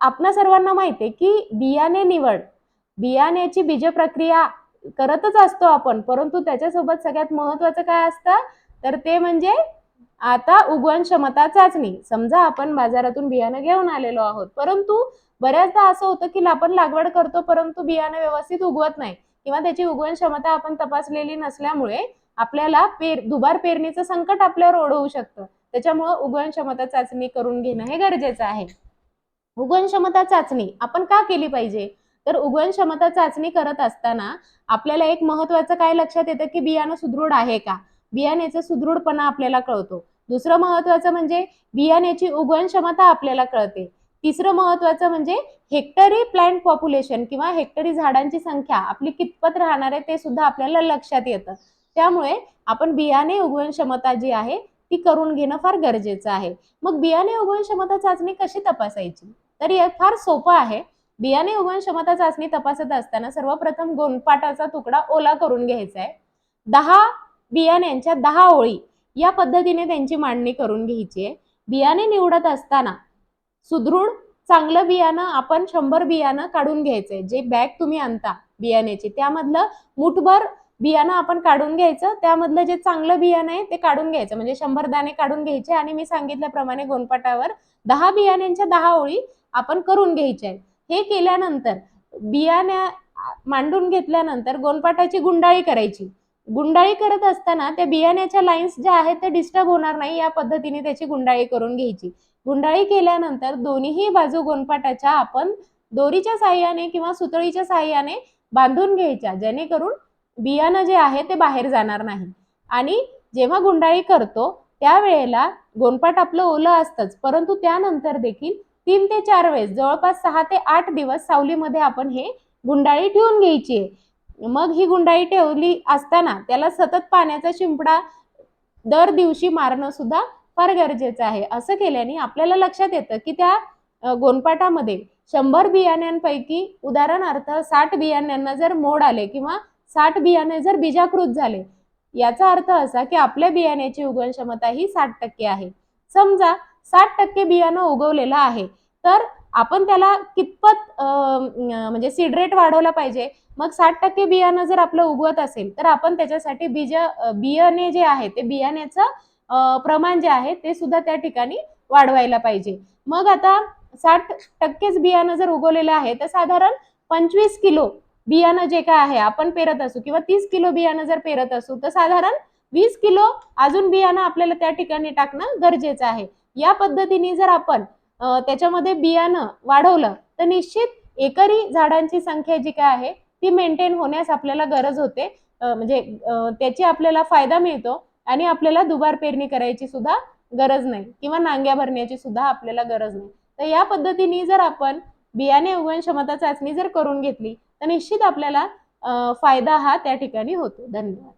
आपणा सर्वांना माहिती आहे की बियाणे निवड बियाण्याची बीज प्रक्रिया करतच असतो आपण परंतु त्याच्यासोबत सगळ्यात महत्वाचं काय असतं? तर ते म्हणजे आता उगवण क्षमता चाचणी. समजा आपण बाजारातून बियाणं घेऊन आलेलो आहोत परंतु बऱ्याचदा असं होतं की आपण लागवड करतो परंतु बियाणं व्यवस्थित उगवत नाही किंवा त्याची उगवण क्षमता आपण तपासलेली नसल्यामुळे आपल्याला पेर दुबार पेरणीचं संकट आपल्यावर ओढवू शकतं. त्याच्यामुळं उगवण क्षमता चाचणी करून घेणं हे गरजेचं आहे. उगवण क्षमता चाचणी आपण का केली पाहिजे? तर उगवण क्षमता चाचणी करत असताना आपल्याला एक महत्वाचं काय लक्षात येतं की बियाणं सुदृढ आहे का? बियाण्याचा सुदृढपणा आपल्याला कळतो. दुसरं महत्वाचं म्हणजे बियाण्याची उगवण क्षमता आपल्याला कळते. तिसरं महत्वाचं म्हणजे हेक्टरी प्लांट पॉप्युलेशन किंवा हेक्टरी झाडांची संख्या आपली कितपत राहणार आहे ते सुद्धा आपल्याला लक्षात येतं. त्यामुळे आपण बियाणे उगवण क्षमता जी आहे ती करून घेणं फार गरजेचं आहे. मग बियाणे उगवण क्षमता चाचणी कशी तपासायची? तर हे फार सोपं आहे. बियाणे उगवण क्षमता चाचणी तपासत असताना सर्वप्रथम गोनपाटाचा तुकडा ओला करून घ्यायचा आहे. दहा बियाण्यांच्या दहा ओळी या पद्धतीने त्यांची मांडणी करून घ्यायची आहे. बियाणे निवडत असताना सुदृढ चांगलं बियाणं आपण शंभर बियाणं काढून घ्यायचंय जे बॅग तुम्ही आणता बियाण्याची त्यामधलं मुठभर बियाणं आपण काढून घ्यायचं त्यामधलं जे चांगलं बियाणं आहे ते काढून घ्यायचं. म्हणजे शंभर दाणे काढून घ्यायचे आणि मी सांगितल्याप्रमाणे गोनपाटावर दहा बियाण्यांच्या दहा ओळी आपण करून घ्यायच्या हे केल्यानंतर बियाण्या मांडून घेतल्यानंतर गोनपाटाची गुंडाळी करायची. गुंडाळी करत असताना त्या बियाण्याच्या लाईन्स ज्या आहेत त्या डिस्टर्ब होणार नाही या पद्धतीने त्याची गुंडाळी करून घ्यायची. गुंडाळी केल्यानंतर दोन्हीही बाजू गोनपाटाच्या आपण दोरीच्या साह्याने किंवा सुतळीच्या साह्याने बांधून घ्यायच्या जेणेकरून बियाणं जे आहे ते बाहेर जाणार नाही. आणि जेव्हा गुंडाळी करतो त्यावेळेला गोनपाट आपलं ओलं असतंच. परंतु त्यानंतर देखील तीन ते चार वेळेस जवळपास सहा ते आठ दिवस सावलीमध्ये आपण हे गुंडाळी ठेवून घ्यायची आहे. मग ही गुंडाळी ठेवली असताना त्याला सतत पाण्याचा शिंपडा दर दिवशी मारणं सुद्धा फार गरजेचं आहे. असं केल्याने आपल्याला लक्षात येतं की त्या गोनपाटामध्ये शंभर बियाण्यांपैकी उदाहरणार्थ साठ बियाण्यांना जर मोड आले किंवा साठ बियाणे जर बीजाकृत झाले याचा अर्थ असा की आपल्या बियाण्याची उगवण क्षमता ही साठ टक्के आहे. समजा साठ टक्के बियाणं उगवलेलं आहे तर आपण त्याला कितपत म्हणजे सीड रेट वाढवला पाहिजे? मग साठ टक्के बियाणं जर आपलं उगवत असेल तर आपण त्याच्यासाठी बीज बियाणे जे आहे ते बियाण्याचं प्रमाण जे आहे ते सुद्धा त्या ठिकाणी वाढवायला पाहिजे. मग आता साठ टक्केच बियाणं जर उगवलेलं आहे तर साधारण पंचवीस किलो बियाणं जे काय आहे आपण पेरत असू किंवा तीस किलो बियाणं जर पेरत असू तर साधारण वीस किलो अजून बियाणं आपल्याला त्या ठिकाणी टाकणं गरजेचं आहे. या पद्धतीने जर आपण त्याच्यामध्ये बियाणं वाढवलं तर निश्चित एकरी झाडांची संख्या जी काय आहे ती मेंटेन होण्यास आपल्याला गरज होते. म्हणजे त्याची आपल्याला फायदा मिळतो आणि आपल्याला दुबार पेरणी करायची सुद्धा गरज नाही किंवा नांग्या भरण्याची सुद्धा आपल्याला गरज नाही. तर या पद्धतीने जर आपण बियाणे उगवण क्षमता चाचणी जर करून घेतली तर निश्चित आपल्याला फायदा हा त्या ठिकाणी होतो. धन्यवाद.